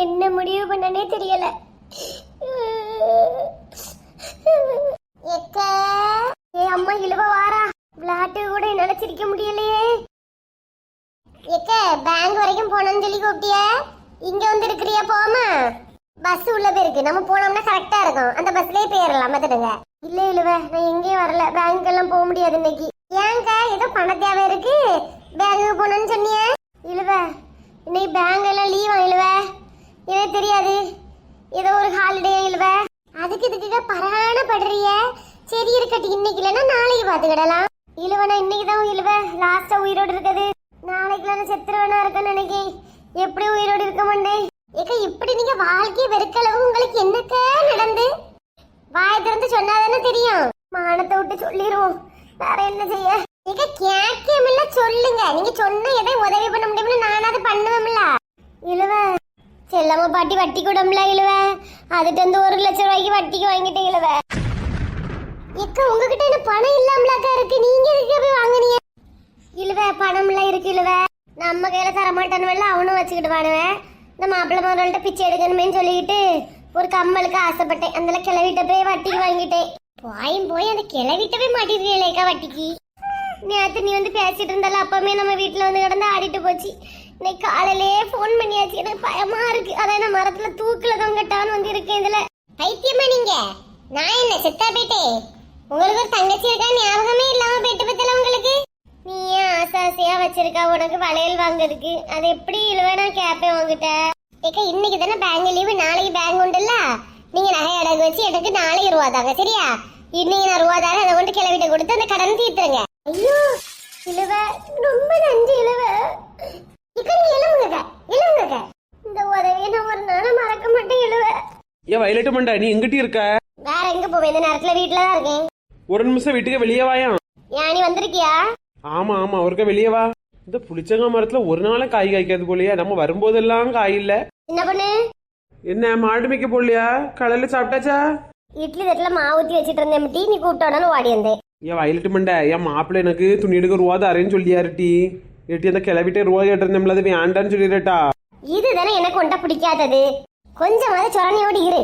என்ன முடிவு பண்ணனே தெரியல. எக்க ஏ அம்மா இழுவ வாரா விளையாட்டு கூட என்னால சிரிக்க முடியலையே. எக்க பேங்க் வரைக்கும் போனோம்னு சொல்லி கூப்பிட்டிய. இங்க வந்து இருக்கிறியா போமா பஸ் உள்ள போயிருக்கு. நம்ம போனோம்னா கரெக்டா இருக்கும். அந்த பஸ்லயே போயிடலாம் மத்துடுங்க இல்ல இழுவ நான் எங்கேயும் வரல. பேங்க் எல்லாம் போக முடியாது இன்னைக்கு. ஏங்கா ஏதோ பண தேவை இருக்கு. பேங்க் போனோம்னு சொன்னிய. இழுவ இன்னைக்கு பேங்க் எல்லாம் லீவா இழுவ? இதே தெரியாது. ஏதோ ஒரு ஹாலிடே இழுவ அதுக்கு இதுக்கு பரான படுறிய? சரி இருக்கட்டு இன்னைக்கு இல்லைன்னா நாளைக்கு பாத்துக்கிடலாம் இழுவனா இன்னைக்கு தான் இழுவ? லாஸ்டா உயிரோடு இருக்குது. நாளைக்கு நான் செத்துருவனா இருக்கேன்னு நினைக்கி. எப்படி உயிரோடு இருக்க மாட்டேன் ஏக்கா இப்படி நீங்க வாழ்க்கையை வெறுக்களவு உங்களுக்கு என்னக்க நடந்து? வாய திறந்து சொன்னாதானே தெரியும். மானத்தை விட்டு சொல்லிடுவோம் வேற என்ன செய்ய? ஏக்கா கேட்கமில்ல சொல்லுங்க. நீங்க சொன்ன எதை உதவி பண்ண முடியும்னு நானாவது பண்ணுவேன்ல செல்லம்மா பாட்டி வட்டி கூடம்ல இழுவ? அதுட்டு வந்து ஒரு லட்சம் ரூபாய்க்கு வட்டிக்கு வாங்கிட்டு இழுவ? ஏக்கா உங்ககிட்ட என்ன பணம் இல்லாமலாக்கா இருக்கு? நீங்க எதுக்கு போய் வாங்குனீங்க? இழுவ பணம்லாம் இருக்கு இழுவ. நம்ம கையில தரமாட்டானுவல்ல அவனும் வச்சுக்கிட்டு வானுவேன் இந்த மாப்பிள்ளை மகள்கிட்ட பிச்சை எடுக்கணுமேன்னு சொல்லிக்கிட்டு ஒரு கம்மலுக்கு ஆசைப்பட்டேன். அந்த கிளவிட்ட போய் வட்டிக்கு வாங்கிட்டேன். போயும் போய் அந்த கிளவிட்ட போய் மாட்டிருக்கேக்கா வட்டிக்கு. நேற்று நீ வந்து பேசிட்டு இருந்தால அப்பவுமே நம்ம வீட்டுல வந்து கிடந்து ஆடிட்டு போச்சு. இன்னைக்கு காலையிலேயே ஃபோன் பண்ணியாச்சு. எனக்கு பயமா இருக்கு. அதான் நான் மரத்துல தூக்குல தொங்கட்டான்னு வந்து இருக்கேன் இதுல. பைத்தியமா நீங்க? நான் என்ன செத்தா போயிட்டேன் உங்களுக்கு ஒரு தங்கச்சி இருக்கா? ஞாபகமே இல்லாம போயிட்டு பத்தல உங்களுக்கு? நீ ஏன் ஆசை ஆசையா வச்சிருக்கா? உனக்கு வளையல் வாங்குறதுக்கு. அது எப்படி இழுவேனா கேப்பேன் உங்ககிட்ட ஏக்கா இன்னைக்கு தானே பேங்க் லீவு நாளைக்கு பேங்க் உண்டுல்ல? நீங்க நகை அடகு வச்சு எனக்கு நாளைக்கு ரூபா தாங்க சரியா? இன்னைக்கு நான் ரூபா தரேன் அதை கொண்டு கிளவிட்ட கொடுத்து அந்த கடன் தீர்த்துருங்க. ஐயோ இழுவ. ரொம்ப நன்றி இழுவ. இக்கா நீ இளவுங்க இளவுங்க இந்த உதவியை நான் ஒரு நாளும் மறக்க மாட்டேன் இழுவ ஏன் வயலட்டு மண்டா நீ எங்கிட்ட இருக்க? வேற எங்க போவேன் இந்த நேரத்துல வீட்டுல தான் இருக்கேன். ஒரு நிமிஷம் வீட்டுக்கு வெளியே வாயாம் ஏன் நீ வந்திருக்கியா? ஆமா ஆமா ஒருக்க வெளியே வா. இந்த புளிச்சங்க மரத்துல ஒரு நாளும் காய் காய்க்காது போலயா. நம்ம வரும்போதெல்லாம் காய் இல்ல. என்ன பண்ணு? என்ன மாடு மேய்க்க போடலையா காலையில சாப்பிட்டாச்சா? இட்லி தட்டுல மாவு ஊத்தி வச்சிட்டு இருந்தேன் டீ நீ கூப்பிட்டோன்னு ஓடி வந்தேன். வயலட்டு மண்டை என் மாப்பிள்ளை எனக்கு துணி எடுக்க ரூபா தரேன்னு சொல்லியாரு டி? எட்டி அந்த கிளவிட்டே ரூபா கேட்டிருந்தோம்ல அது வேண்டான்னு சொல்லிடுறட்டா இதுதானே எனக்கு ஒன்றை பிடிக்காதது. கொஞ்சமாவது சொரணையோடு இரு.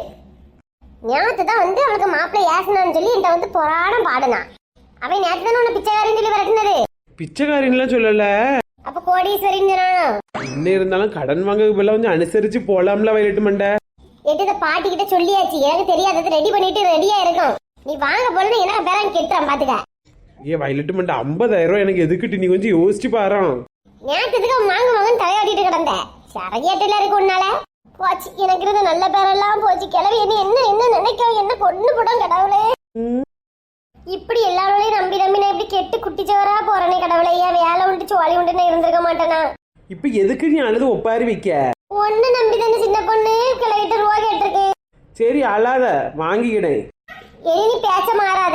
ஞாத்து தான் வந்து அவளுக்கு மாப்பிள்ளை ஏசனான்னு சொல்லி என்கிட்ட வந்து புராணம் பாடுனான் அவன் நேத்து தானே உன்னை பிச்சைக்காரன்னு சொல்லி விரட்டினது. பிச்சைக்காரின்லாம் சொல்லல. அப்ப கோடீஸ்வரின்னு சொன்னானோ என்ன இருந்தாலும் கடன் வாங்க பதிலா கொஞ்சம் அனுசரிச்சு போலாம்ல வயலட்டு மண்டை. எட்டு இந்த பாட்டி கிட்ட சொல்லியாச்சு. எனக்கு தெரியாதது. ரெடி பண்ணிட்டு ரெடியா இருக்கும். நீ வாங்க போறது எனக்கு பேரம் கெட்டுறான் பாத்துக்க. ஏன் வயலட்டு மண்டை ஐம்பதாயிரம் ரூபாய் எனக்கு எதுக்கிட்டு? நீ கொஞ்சம் யோசிச்சு பாறான் அவன் வாங்க வாங்கன்னு தலையாட்டிட்டு கிடந்த? சரகேட்டுல இருக்கு உன்னால. போச்சு எனக்கு இருந்த நல்ல பேரெல்லாம் போச்சு. கிளவி என்ன என்ன என்ன நினைக்கும் என்ன கொண்டு போடும் கடவுளே. இப்படி எல்லாரோடையும் நம்பி நம்பி நான் இப்படி கெட்டு குட்டிச்சவரா போறேனே கடவுளே. ஏன் வேலை உண்டு சோழி உண்டுன்னு இருந்திருக்க மாட்டேனா? இப்ப எதுக்கு நீ அழுது ஒப்பாரி வைக்க? ஒண்ணு நம்பி தானே சின்ன பொண்ணு? கிளவிட்டு ரூபா கேட்டிருக்கு. சரி அழாத. வாங்கிக்கிடேன் இனி நீ பேச்ச மாறாத.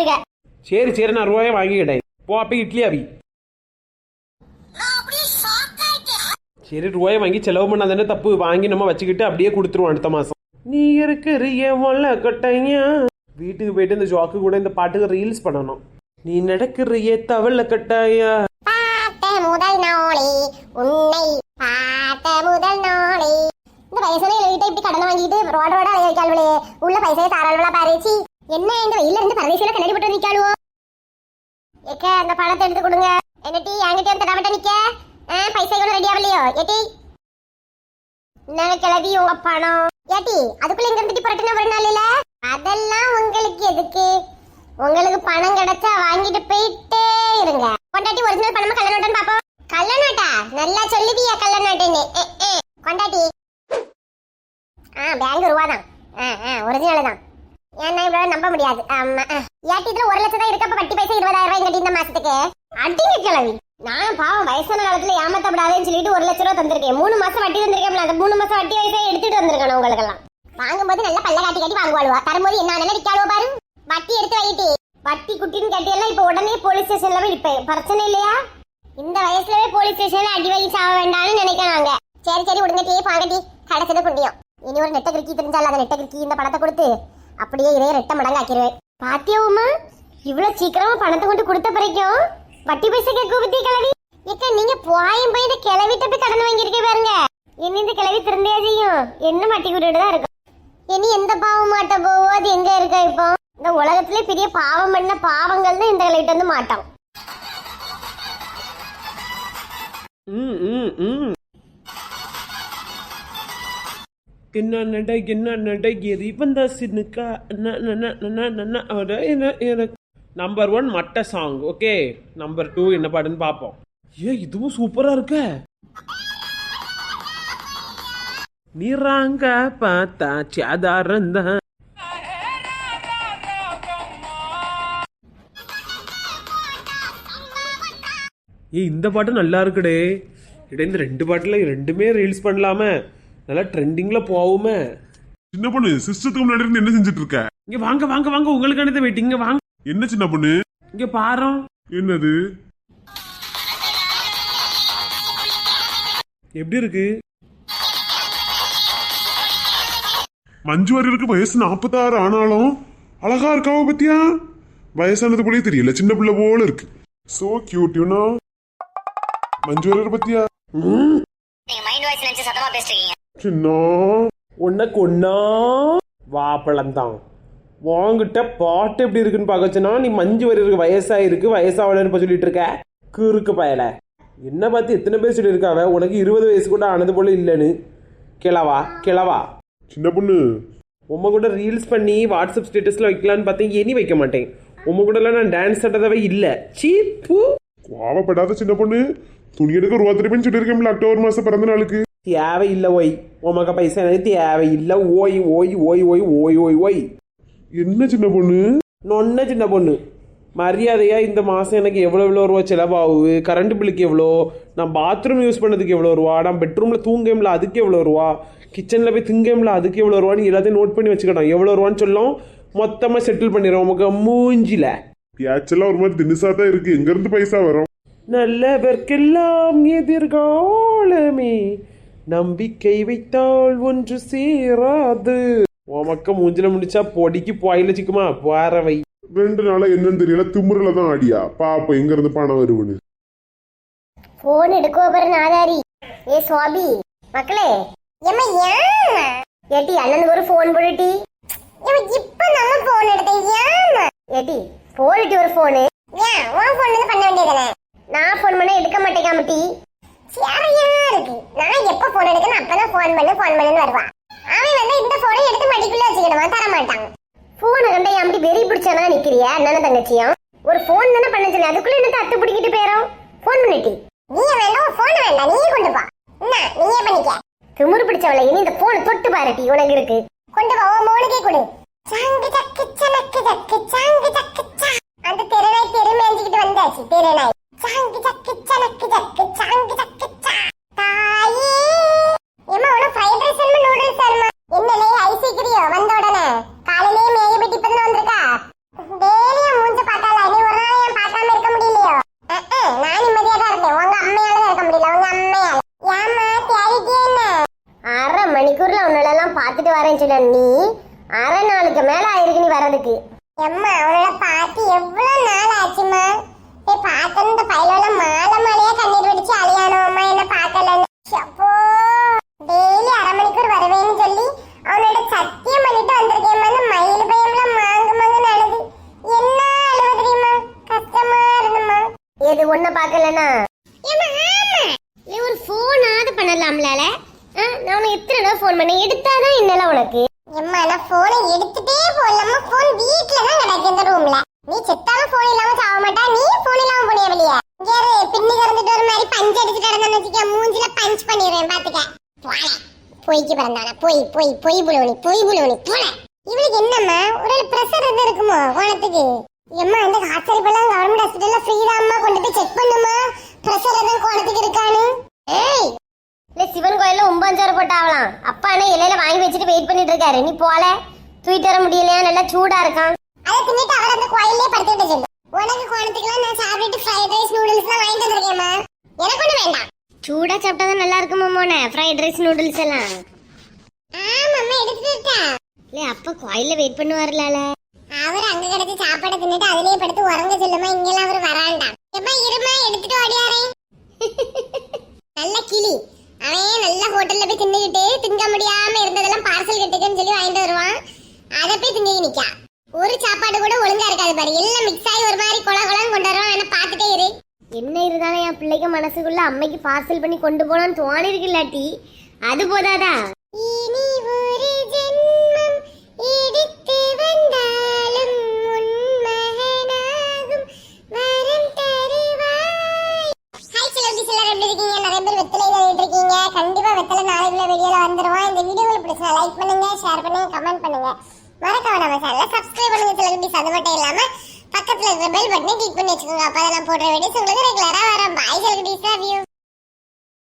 பாத்துக்க. சரி சரி நான் ரூபாயை வாங்கிக்கிட்டேன். போ அப்ப இட்லி அவி. சரி ரூபாயை வாங்கி செலவு பண்ணாதானே தப்பு. வாங்கி நம்ம வச்சுக்கிட்டு அப்படியே கொடுத்துருவோம் அடுத்த மாசம். நீ இருக்கிறிய மொல்ல கட்டையா வீட்டுக்கு போயிட்டு இந்த ஜாக்கு கூட இந்த பாட்டுக்கு ரீல்ஸ் பண்ணணும். நீ நடக்கிறிய தவள கட்டாயா? முதல் நாளே உன்னை பார்த்த முதல் நாளே. இந்த வயசுல எழுதிட்டு இப்படி கடன் வாங்கிட்டு ரோட ரோட அலைய வைக்காளுவளே. உள்ள பைசையை தாராளவளா பாரேச்சி என்ன இந்த வெயில இருந்து பரதேசியில கண்ணாடி போட்டு நிக்காளுவோ? ஏக்க அந்த பணத்தை எடுத்து கொடுங்க. என்னட்டி என்கிட்ட வந்து தடவட்ட நிக்க. பைசா கூட ரெடி ஆகலையோ? ஏட்டி என்ன கிளவி உங்க பணம். ஏட்டி அதுக்குள்ள எங்க இருந்துட்டு புரட்டின ஒரு நாள் இல்ல அதெல்லாம் உங்களுக்கு எதுக்கு? உங்களுக்கு பணம் கிடைச்சா வாங்கிட்டு போயிட்டே இருங்க. கொண்டாட்டி ஒரிஜினல் பணமா கள்ள நோட்டான்னு பாப்போம். கள்ள நோட்டா? நல்லா சொல்லுவியா கள்ள நோட்டுன்னு. கொண்டாட்டி ஆ பேங்க் ரூபா தான் ஆ ஆ ஒரிஜினல் தான். ஏன்னா இவ்வளவு நம்ப முடியாது. ஆமா. ஏட்டி இதுல ஒரு லட்சம் தான் இருக்கப்ப வட்டி பைசா இருபதாயிரம் ரூபாய் கட்டி இந்த மாசத்துக்கு. அடிங்க கிளவி நான் பாவம் வயசான காலத்துல ஏமாத்தப்படாதேன்னு சொல்லிட்டு ஒரு லட்ச ரூபா தந்திருக்கேன். மூணு மாசம் வட்டி தந்திருக்கேன் அந்த மூணு மாசம் வட்டி வயசா எடுத்துட்டு வந்திருக்கணும் உங்களுக்கெல்லாம். வாங்கும்போது நல்லா பல்ல காட்டி காட்டி வாங்குவாளுவா. தரும்போது என்ன நல்லா விற்காளுவோ பாரு. வட்டி எடுத்து வைட்டி வட்டி குட்டின்னு கட்டி எல்லாம் இப்ப உடனே போலீஸ் ஸ்டேஷன்ல போய் நிப்பேன். பிரச்சனை இல்லையா? இந்த வயசுலவே போலீஸ் ஸ்டேஷன்ல அடி வாங்கி சாக வேண்டாம்னு நினைக்கிறாங்க சரி சரி விடுங்க டீ பாங்க டீ கடைசியில புண்ணியம் இனி ஒரு நெட்டை கிருக்கி தெரிஞ்சால அந்த நெட்ட கிருக்கி இந்த படத்தை கொடுத்து அப்படியே இதே ரெட்ட மடங்கு ஆக்கிடுவேன் பாத்தியாவுமா இவ்வளவு சீக்கிரமா பணத்தை கொண்டு கொடுத்த பிறக்கும் வட்டி பைசா கேட்க பத்தி கிளவி. ஏக்கா நீங்க போயும் போய் இந்த கிளவிட்ட போய் கடன் வாங்கியிருக்க பாருங்க. என்ன இந்த கிளவி திருந்தியா செய்யும். என்ன மாட்டி விட்டுட்டு தான் இருக்கும் இனி எந்த பாவம் மாட்ட போவோ? அது எங்க இருக்கா இப்போ? இந்த உலகத்திலே பெரிய பாவம் பண்ண பாவங்கள் தான் இந்த கிளவிட்ட வந்து மாட்டோம் ம் ம் ம். என்ன நடை என்ன நடை இவன் தான் சின்னுக்கா எனக்கு நம்பர் ஒன் மட்ட சாங் ஓகே நம்பர் டூ என்ன பாட்டுன்னு பார்ப்போம் ஏ இதுவும் சூப்பரா இருக்க. நீராங்க பார்த்தா சாதாரண ஏய் இந்த பாட்டு நல்லா இருக்குடே. இட இந்த ரெண்டு பாட்டுல ரெண்டுமே ரீல்ஸ் பண்ணலாமே. நல்லா ட்ரெண்டிங்ல போகுமே சின்ன பொண்ணு சிஸ்டத்துக்கு முன்னாடி இருந்து என்ன செஞ்சுட்டு இருக்க இங்க வாங்க வாங்க வாங்க உங்களுக்கானது வெயிட் இங்க வாங்க. என்ன சின்ன பொண்ணு? இங்க பாரு. என்னது? எப்படி இருக்கு? மஞ்சு வாரியருக்கு வயசு நாற்பத்தாறு ஆனாலும் அழகா இருக்காவ பத்தியா? வயசானது போலயே தெரியல சின்ன பிள்ளை போல இருக்கு. So cute you know Manju Warrier பத்தியா? நீங்க மைண்ட் வாய்ஸ் நினைச்சு சத்தமா பேசிருக்கீங்க சின்ன. உன்னை கொன்னா. வாப்பழம் தான் வாங்கிட்ட பாட்டு எப்படி இருக்குன்னு பார்க்கச்சுன்னா நீ மஞ்சு வரையிருக்கு வயசாயிருக்கு வயசாகலன்னு இப்போ சொல்லிட்டு இருக்க. கிறுக்கு பயல. என்ன பார்த்து எத்தனை பேர் சொல்லியிருக்காவ? உனக்கு இருபது வயசு கூட ஆனது போல இல்லைன்னு. கிளவா கிளவா சின்ன பொண்ணு. உம்ம கூட ரீல்ஸ் பண்ணி வாட்ஸ்அப் ஸ்டேட்டஸில் வைக்கலான்னு பார்த்தேன். இனி வைக்க மாட்டேன். உம்ம கூடலாம் நான் டான்ஸ் ஆட்டதவே இல்லை. சீப்பு கோவப்படாத சின்ன பொண்ணு. துணி எடுக்க ரூபா திருப்பின்னு சொல்லியிருக்கேன்ல அக்டோபர் மாசம் பிறந்த நாளுக்கு. தேவையில்லை ஓய். உமக்க பைசா எனக்கு தேவையில்லை ஓய் ஓய் ஓய் ஓய் ஓய் ஓய் ஓய். என்ன சின்ன பொண்ணு? நொன்ன சின்ன பொண்ணு. மரியாதையா இந்த மாதம் எனக்கு எவ்வளோ எவ்வளோ ரூபா செலவாகுது? கரண்ட் பில்லுக்கு எவ்வளோ? நான் பாத்ரூம் யூஸ் பண்ணதுக்கு எவ்வளோ ரூபா? நான் பெட்ரூமில் தூங்கேம்ல அதுக்கு எவ்வளோ ரூபா? கிச்சனில் போய் திங்கேம்ல அதுக்கு எவ்வளோ ரூபான்னு எல்லாத்தையும் நோட் பண்ணி வச்சுக்கிட்டோம் எவ்வளோ ரூபான்னு சொல்லும் மொத்தமாக செட்டில் பண்ணிடுவோம் உமக்கு மூஞ்சில. பேச்செல்லாம் ஒரு மாதிரி தினுசா தான் இருக்கு. எங்க இருந்து பைசா வரும்? நல்லவர்க்கெல்லாம் எதிர்காலமே. நம்பிக்கை வைத்தால் ஒன்று சேராது. உமக்க மூஞ்சில முடிச்சா பொடிக்கு போயில சிக்குமா? போறவை ரெண்டு நாளா என்னன்னு தெரியல திமுறல தான் ஆடியா. பாப்போம் எங்க இருந்து பணம் வருவனு போன் எடுக்கோ பாரு நாதாரி. ஏ சுவாபி மக்களே. ஏன் ஏட்டி அண்ணனுக்கு ஒரு போன் போடுட்டி ஏம்மா இப்ப நம்ம போன் எடுத்தேன் ஏன் ஏட்டி போடுட்டி ஒரு போனு ஏன் உன் போன் பண்ண வேண்டியதானே நான் போன் பண்ண எடுக்க மாட்டேங்காமட்டி சேவையா இருக்கு. நான் எப்ப போன் எடுக்கணும் அப்பதான் போன் பண்ணு போன் பண்ணுன்னு வருவான் அவன் வந்து இந்த போனை எடுத்து மடிக்குள்ள வச்சுக்கிடுமா தர மாட்டாங்க போனை கண்ட அப்படி வெறி பிடிச்சானா நிக்கிறியா? என்ன தங்கச்சியும் ஒரு போன் தானே பண்ண அதுக்குள்ள என்ன அத்து பிடிக்கிட்டு போயிரும் போன் பண்ணிட்டி. நீ வேண்டாம் போன் வேண்டாம் நீயே கொண்டு போ. என்ன? நீயே பண்ணிக்க. திமுரு பிடிச்சவளை இனி இந்த போன் தொட்டு பாருட்டி உனக்கு இருக்கு. கொண்டு போ உன் மோனுக்கே கொடு. சாங்கு சக்கு சனக்கு சக்கு சாங்கு சக்கு சா. அந்த தெருநாய் தெரு வந்தாச்சு தெருநாய் என்னலே ஐசிக்கிறியோ வந்த உடனே காலையிலேயே மேய பெட்டி பண்ண வந்திருக்கா டெய்லியும் மூஞ்ச பார்த்தால நீ ஒரு நாள் ஏன் பார்க்காம இருக்க முடியலையோ அஹ், அஹ், நான் நிம்மதியா தான் இருக்கேன் உங்க அம்மையால தான் இருக்க முடியல உங்க அம்மையால ஏமா தேடிட்டே என்ன அரை மணிக்கூர்ல உன்னெல்லாம் பார்த்துட்டு வரேன்னு சொன்ன நீ அரை நாளுக்கு மேல ஆயிருக்கு நீ வர்றதுக்கு எம்மா அவனோட பார்த்து எவ்வளவு நாள் ஆச்சுமா போய் பார்த்த இந்த பையில மாலை மாலையா கண்ணீர் வெடிச்சு அழியானோம்மா என்ன பார்க்கலன்னு அப்போ டெய்லி அரை மணிக்கூர் வருவேன்னு சொல்லி அவனோட சத்தியம் பண்ணிட்டு வந்திருக்கேன் அந்த மயில் பயம்ல மாங்கு மாங்கு நடந்து என்ன அழுவ தெரியுமா கஷ்டமா இருந்துமா எது ஒன்ன பார்க்கலனா ஒரு ஃபோன் ஆது பண்ணலாம்ல நான் உனக்கு எத்தனை தடவை ஃபோன் பண்ண எடுத்தாதான் என்னல உனக்கு? எம்மா நான் போனை எடுத்துட்டே போலாமா போன் வீட்ல தான் கிடக்கு இந்த ரூம்ல நீ செத்தாலும் போன் இல்லாம சாவ மாட்டா. நீ போன் இல்லாம போனியா வெளிய? இங்க இரு, பின்னி திறந்துட்டு ஒரு மாதிரி பஞ்ச் அடிச்சு கிடந்தேன்னு வச்சுக்க மூஞ்சில பஞ்ச் பண்ணிடுவேன் பாத்துக்க. போல பொய்க்கு பிறந்தானா பொய் பொய் பொய் புலவனி பொய் புலவனி போன இவளுக்கு என்னம்மா? ஒரு பிரஷர் எது இருக்குமோ கோணத்துக்கு எம்மா இந்த ஹாஸ்பிட்டல் கவர்மெண்ட் ஹாஸ்பிட்டல்ல ஃப்ரீ கொண்டு போய் செக் பண்ணுமா? பிரஷர் எதுவும் கோணத்துக்கு இருக்கான்னு? ஏய் இல்ல சிவன் கோயில்ல ஒம்பஞ்சாறு போட்டாவலாம் அப்பா என்ன இலையில வாங்கி வச்சுட்டு வெயிட் பண்ணிட்டு இருக்காரு. நீ போல. தூக்கிட்டு வர முடியலையா? நல்லா சூடா இருக்கான். அதை தின்னுட்டு அவர் அந்த கோயிலே படுத்துட்டு சொல்லு. உனக்கு கோணத்துக்குலாம் நான் சாப்பிட்டு ஃப்ரைட் ரைஸ் நூடுல்ஸ் எல்லாம் வாங்கிட்டு வந்திருக்கேம்மா. எனக்கு ஒண்ணு வேண்டாம். சூடா சாப்பிட்டா தான் நல்லா இருக்குமா மோனே ஃப்ரைட் ரைஸ் நூடுல்ஸ் எல்லாம். ஆமாம்மா எடுத்துட்டா இல்ல அப்பா கோயில்ல வெயிட் பண்ணுவார்ல அவர் அங்க கிடந்து சாப்பாடு தின்னுட்டு அதுலயே படுத்து உறங்க சொல்லுமா இங்கெல்லாம் அவர் வராண்டாம். எப்ப இருமா எடுத்துட்டு ஓடியாரே. அவன் நல்ல ஹோட்டல்ல போய் தின்னுகிட்டு திங்க முடியாம இருந்ததெல்லாம் பார்சல் கட்டுக்குன்னு சொல்லி வாங்கிட்டு வருவான்? அதை போய் திங்க நிக்கா. ஒரு சாப்பாடு கூட ஒழுங்கா இருக்காது பாரு. எல்லாம் மிக்ஸ் ஆகி ஒரு மாதிரி குள குளம் கொண்டு வருவான். வேணா பாத்துட்டே இரு. என்ன இருந்தாலும் என் பிள்ளைக்கு மனசுக்குள்ள அம்மைக்கு பார்சல் பண்ணி கொண்டு போனான்னு தோணி இருக்கு இல்லாட்டி அது போதாதா? இனி ஒரு ஜென்மம் எடுத்து வந்த வீடியோ லைக் பண்ணுங்க ஷேர் பண்ணுங்க கமெண்ட் பண்ணுங்க. மறக்காம நம்ம சேனலை சப்ஸ்கிரைப் பண்ணுங்க செலவுடி அது மட்டும் இல்லாம பக்கத்துல இருக்கிற பெல் பட்டனை கிளிக் பண்ணி வச்சுக்கோங்க. அப்பதான் நான் போடுற வீடியோஸ் உங்களுக்கு ரெகுலரா வரும். பாய் செலவுடி லவ் யூ